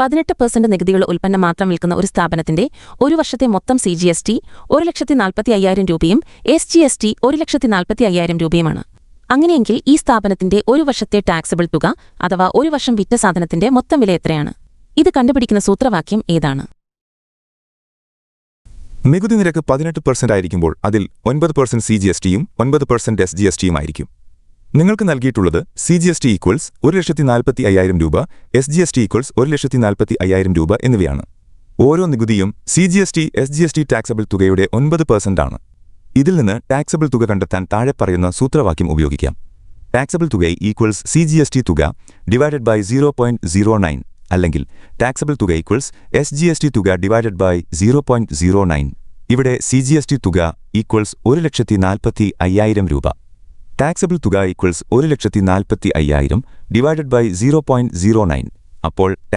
പതിനെട്ട് പെർസെന്റ് നികുതിയുള്ള ഉൽപ്പന്നം മാത്രം വിൽക്കുന്ന ഒരു സ്ഥാപനത്തിന്റെ ഒരു വർഷത്തെ മൊത്തം സി ജി എസ് ടി ഒരു ലക്ഷത്തി നാൽപ്പത്തി അയ്യായിരം രൂപയും എസ് ജി എസ് ടി ഒരു ലക്ഷത്തി നാൽപ്പത്തി അയ്യായിരം രൂപയുമാണ്. അങ്ങനെയെങ്കിൽ ഈ സ്ഥാപനത്തിന്റെ ഒരു വർഷത്തെ ടാക്സബിൾ തുക അഥവാ ഒരു വർഷം വിറ്റ സാധനത്തിന്റെ മൊത്തം വില എത്രയാണ്? ഇത് കണ്ടുപിടിക്കുന്ന സൂത്രവാക്യം ഏതാണ്? നികുതി നിരക്ക് പതിനെട്ട് പെർസെന്റ് ആയിരിക്കുമ്പോൾ അതിൽ ഒൻപത് പെർസെന്റ് സി ജി എസ് ടിയും ഒൻപത് പെർസെന്റ് എസ് ജി എസ് ടിയും ആയിരിക്കും. നിങ്ങൾക്ക് നൽകിയിട്ടുള്ളത് C G S T equals ഒരു ലക്ഷത്തി നാൽപ്പത്തി അയ്യായിരം രൂപ S G S T equals ഒരു ലക്ഷത്തി നാൽപ്പത്തി അയ്യായിരം രൂപ എന്നിവയാണ്. ഓരോ നികുതിയും C G S T S G S T taxable തുകയുടെ ഒൻപത് ആണ്. ഇതിൽ നിന്ന് ടാക്സബിൾ തുക കണ്ടെത്താൻ താഴെ പറയുന്ന സൂത്രവാക്യം ഉപയോഗിക്കാം. ടാക്സബിൾ തുക equals C G S T തുക divided by zero point zero nine അല്ലെങ്കിൽ ടാക്സബിൾ തുക equals S G S T തുക divided by zero point zero nine ഇവിടെ സി ജി എസ് ടി തുക ഈക്വൽസ് ഒരു ലക്ഷത്തി നാൽപ്പത്തി അയ്യായിരം രൂപ. ടാക്സബിൾ തുക ഈക്വൽസ് ഒരു ലക്ഷത്തി നാൽപ്പത്തി അയ്യായിരം divided by zero point zero nine അപ്പോൾ